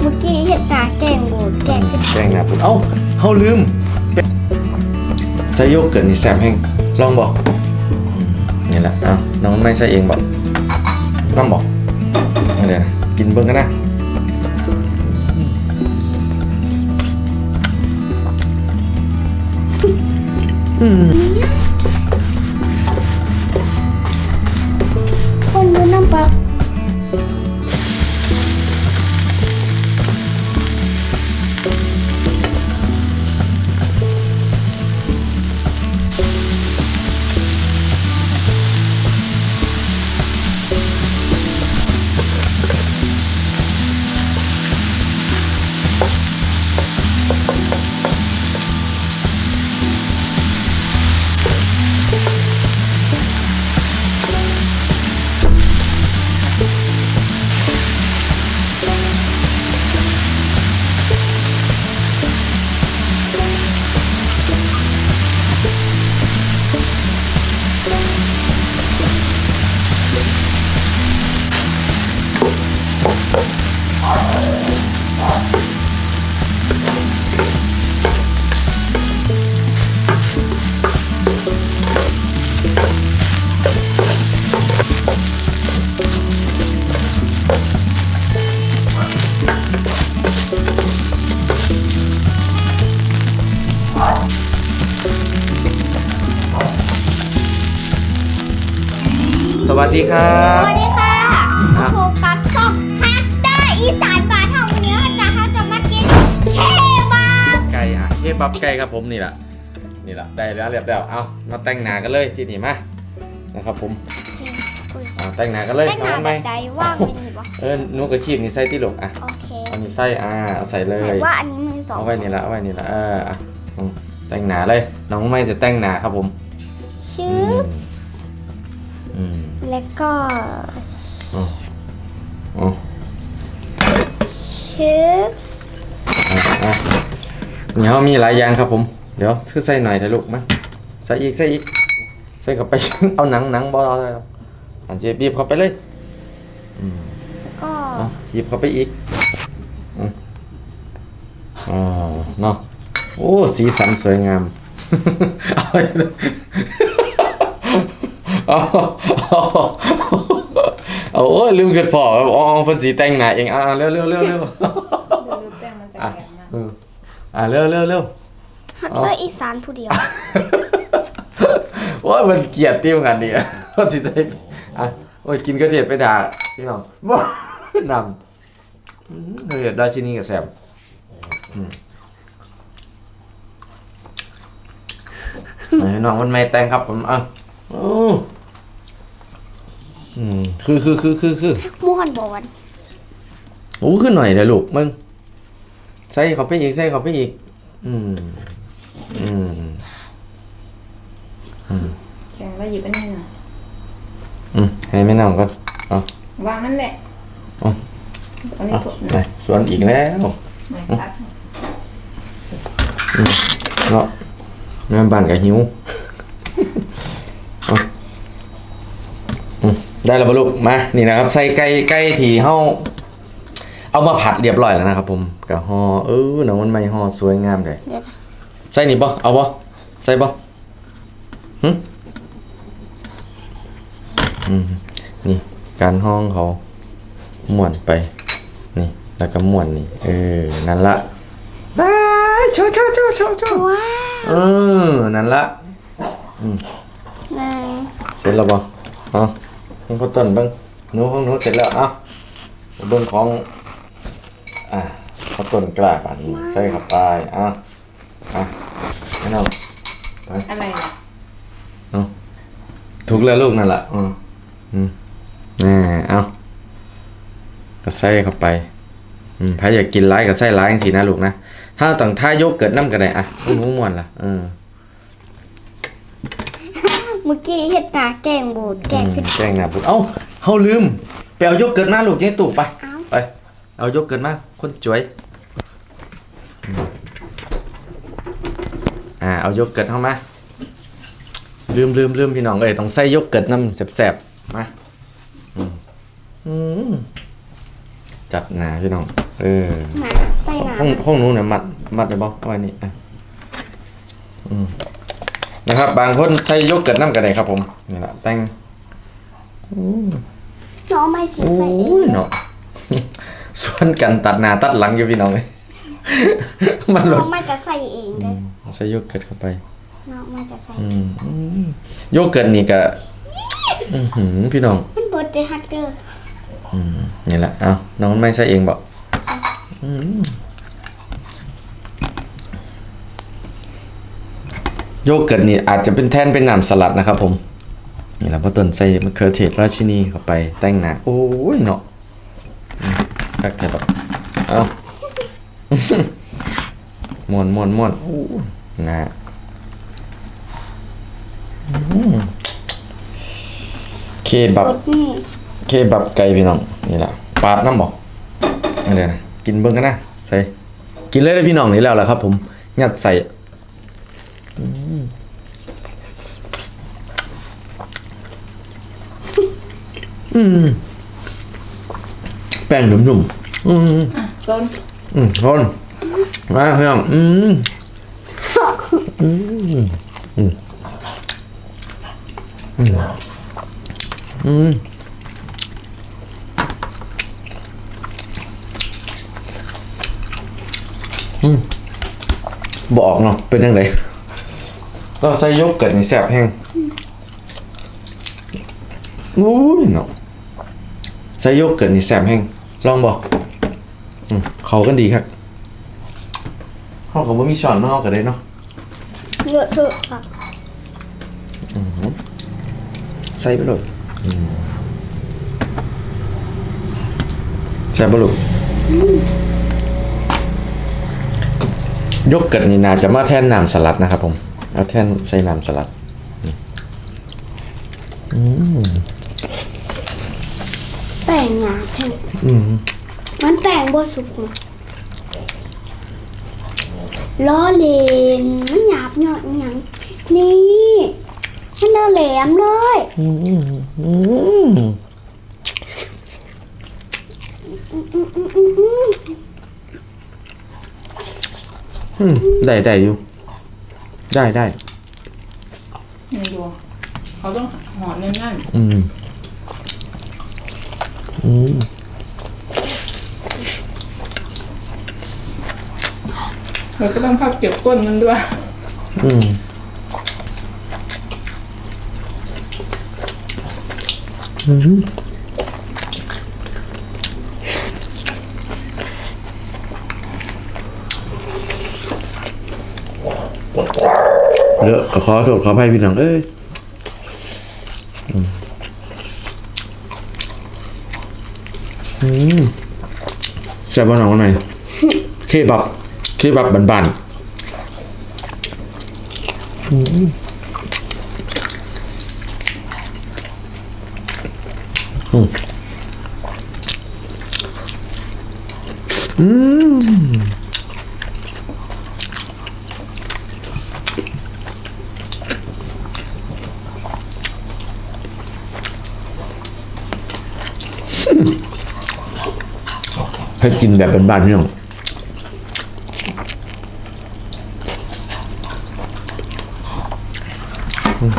เมื่อกี้เห็นตาแกงบูดแกงขึ้นแกงหนาปุ่นเอ้าเฮาลืมใส่โยเกิร์ตนี่แซ่บแห้งลองบอกนี่แหละเอ้าน้องไม่ใส่เองบอกน้องบอกเดี๋ยวนะกินเบิ่งกันนะอืมคนดูน้ำปลา วัสดีครัสบ วัสดีค่ะอะโฟกัสช่องฮักได้อีสานบานเท่าวันนี้จะเขาจะมากินเคบับไก่อะเคบับไก่ครับผมนี่แหละนี่แหละได้แล้วเรียบร้อยเอามาแต่งหน้ากันเลยที่นี่มานะครับผมอ่าแต่งหน้ากันเลยได้หนาเอาแบไหมบใจว่างไม่มีปะเออหนูกระชีพนี่ใส่ที่หลกอะโอเคเอานี่ใส่อ่าเอาใส่เลแต่ยว่าอันนี้มีสองเอาไว้นี่ละเอาไว้นี่ละเอออะอืมแต่งหน้าเลยน้องไม่จะแต่งหน้าครับผม ชืบ อืมแล้วก็อ๋ออ๋อชืบอะอะนี่เขามีหลายอย่างครับผม เดี๋ยวคือใส่หน่อยเถอะลูกมาใส่อีกใส่อีกใส่เข้าไป เอาหนังหนังบอเอาเลยหรอกอันเจ็บบีบเข้าไปเลยอืมก็เอาหยิบเข้าไปอีกอืมอ๋อเนาะโอ้สีสันสวยงาม เอาไปเลย เอาเอาเอาโอ้ยลืมเกิดพออ๋อเพิ่นสีแต่งหน้าเองอ่าเร็วเร็วเร็วเร็วเดี๋ยวรูปแป้งมันจะอะแข็งนะอืมอ่าเร็วเร็วเร็วฮักได้อีสานผู้เดียวว่ามันเกลียดติ้วกันดีอะก็สิใจอะโอ้ยกินกระเทียมไปด่าพี่น้องบ่นำอืมกระเทียมได้ที่นี่กับแซมอืมให้น้องมันไม่แต่งครับผมอะโอ้อืม คือคือคือคือคือม่วนบอนโอ้ขึ้นหน่อยเดี๋ยวลูกมึงใส่เขาไปอีกใส่เขาไปอีก อืม อืมแข็งแล้วหยิบอันนี้หน่อยอืมให้แม่น้องก่อนเอาวางนั่นแหละอ๋ออันนี้เอาถูกไปนะสวนอีกแล้วไม่ตัดเนาะแม่บ้านกับหิวเอาอืม ได้แล้วปะลูกมานี่นะครับ ใส่ไก่ไก่ที่เฮาเอามาผัดเรียบร้อยแล้วนะครับผมกับห่อเออหนังมันไม่ห่อสวยงามเลยเดี๋ยวนะใส่นี่บ่เอาบ่ใส่บ่หึอืมนี่การห้องเขาม่วนไป นี่ แล้วก็ม่วนนี่ เออ นั่นละบายโชว์โชว์โชว์โชว์โชว์ว้าวเออ นั่นละหนึ่งเสร็จแล้วบ่เอา ของพ่อต้นเบิ่งหนูของหนูเสร็จแล้วเอะเบิ่งของอ่าพ่อต้นกล้าบานนี้ใส่เข้าไปอะอะให้น้องอะไรอะถูกแล้วลูกนั่นแหละอืมอืมน่าเอาก็ใส่เข้าไปอืมถ้าอยากกินร้ายก็ใส่ร้ายจังสินะลูกนะถ้าต้องถ้าโยกเกิดน้ำก็ได้อะหมูม่วนล่ะเออ เมื่อกี้เห็นตาแกงบูดแกงขึ้นแกงหน้าปุ๊บเอ้าเฮาลืมไปเอาโยกเกิดมาลูกนี่ตู่ไปเอ้าไปเอาโยกเกิดมาคนจวยอืมอ่าเอาโยกเกิดเข้ามาลืมลืมลืมพี่น้องเอ้ยต้องใส่โยกเกิดน้ำแสบๆมาอืมอืมจัดหนาพี่น้องเออหนาใส่หนาห้องห้องนู้นเนี่ยมัดมัดได้บ่ว่านี่อะอืม นะครับ บางคนใส่โยเกิร์ตน้ำกันได้ครับผมนี่ละแต่งน้องไม่สีโอ้ใส่เองยเนาะส่วนกันตัดหน้าตัดหลังอยู่พี่น้องเลยมันหลน้อดงไม่จะใส่เองเลยใส่โยเกิร์ตเข้าไปน้องไม่จะใส่อืมอืมโยเกิร์ตนี่ก็อื้อหือพี่น้องมันบดเดฮักเดอร์นี่แหละเอาน้องไม่ใช่เองบอกอื โยเกิร์ตนี่อาจจะเป็นแทนเป็นน้ำสลัดนะครับผม นี่แหละพอต้นใส่มะเขือเทศราชินีเข้าไปแต่งหน้าโอ้ยเนาะอืมคักแค่แบบเอาม่วนม่วนม่วนโอ้ยนะอืมเคบับสุดนี่เคบับไก่พี่น้อง นี่แหละปาดน้ำบอกนี่เลยนะกินเบิ้งกันนะ ใส่ กินเลยเลยพี่น้องนี่แล้วแหละครับผม ยัดใส่ อืม แป้งหนุ่มๆอืมอะต้นอืมทนมาพี่น้องอืมอืมอืมอืมอืมบอกเนาะเป็นยังไงก็ใส่โยเกิร์ตนี่แซ่บแห้งอุ้ยเนาะ ใส่โยเกิร์ตนี่แซ่บแห้งลองบอกอืมเขากันดีครับเขาก็บ่มีช้อนมาเฮาก็ได้เนาะเยอะเถอะครับใส่ไปเลยอืมแซ่บบ่ลูกโยเกิร์ตนี่น่าจะมาแทนน้ำสลัดนะครับผม เอาแทนใส่น้ำสลัดแป้ งหนาแผ่นอืมมันแป้งบดสุกนะล้อเลนมันหยาบหยอดอหย่างนี่ให้เราแหลมเลยอืมอืมอืมอืมอืมอืมอืมอืมได้ได้อยู่ ได้ได้นี่ดูเขาต้องห่อแน่นอืมอืมๆ เราก็ต้องพับเก็บก้นมันด้วย อืมอืมเดี๋ยวขอโทษขออภัยพี่น้องเอ้ยอืม อืมแซ่บบ้านน้องหน่อยเคบับเคบับบันๆอืมอืม ให้กินแบบบ้านๆพี่น้องอืม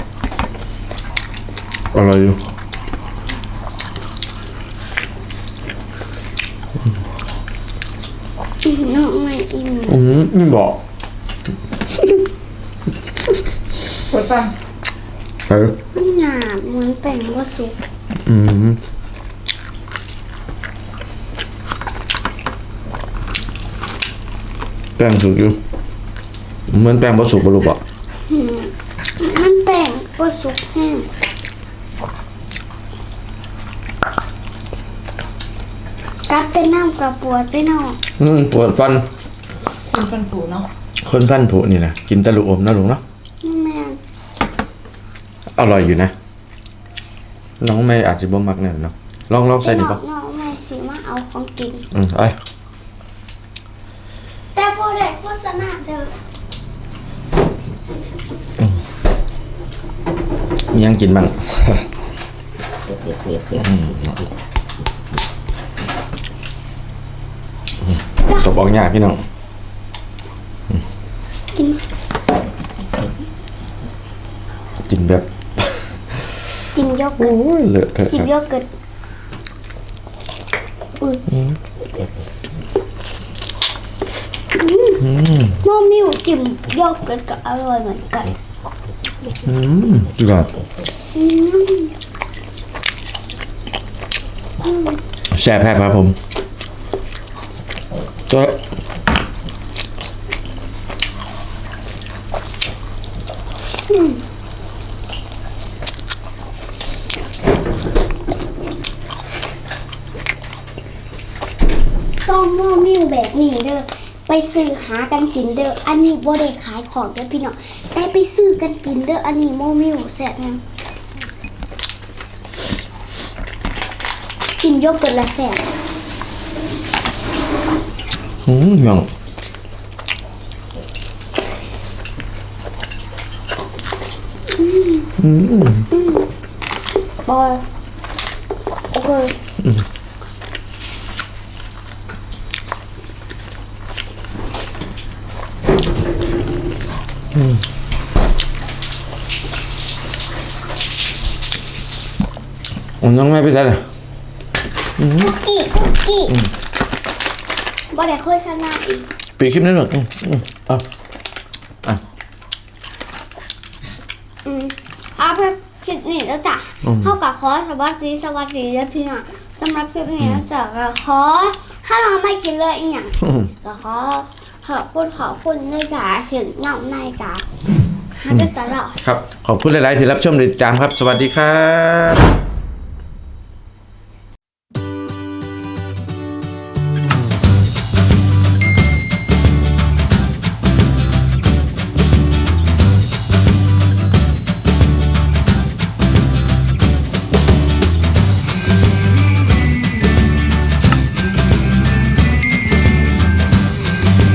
อร่อยอยู่น้องไม่อิ่มอืมไม่บอกปวดฟังเออมันหยาบเหมือนแป้งบดสุก อืม แป้งสุกอยู่เหมือนแป้งผสุกบลูกอะมันแป้งบดสุกแห้งกัดเป็นน้ำกระปวดไปนอกอืมปวดฟันกินฟันผุเนาะคนฟันผุนี่นะกินแตะลุอมนะลุงเนาะแม่นอร่อยอยู่นะ น้องไม่อาจจะบ่มักแน่เนาะลองลองใส่ดิน้อปะงน้องแม่สิมาเอาของกิน อืมไอ้ แต่พอได้โฆษณาเด้อ ยังกินบ้างอบอกยากพี่น้องกินกินแบบจิ้มโยเกิร์ตโอ้ยเลอะเทอะจิ้คมรับโยเกิร์ตอุ้ยอืมโมมิวจิ้มโยเกิร์ตก็อร่อยเหมือนกัน อืมสุดยอดแซ่บแพ้ครับผมตัวส้มโมมิวแบบนี้เด้อ ซื้อหากันกินเด้ออันนี้บ่ได้ขายของเด้อพี่น้องแต่ไปซื้อกันกินเด้ออันนี้โมมิวแซ่บแฮงกินโยเกิร์ตละแซ่บอืมพี่น้องบอยโอเค ผมยังไม่ไปใช่เลยคุกกี้คุกกี้บอยได้เคยชนะอีกปีคลิปนี้หน่อยอืมอืมเอาอืมเอาไปคลิปนี้แล้วจ้ะเท่ากับขอสวัสดีสวัสดีแล้วพี่น้องสำหรับคลิปนี้แล้วจ้ะก็ขอถ้าเราไม่กินเลยอีกอย่างอืมก็ขอขอบคุณขอบคุณเลยจ้ะเห็นเงาในจ้ะฮันจะสาระครับ ขอบคุณหลาย ๆ ที่รับชมติดตามครับ สวัสดีครับ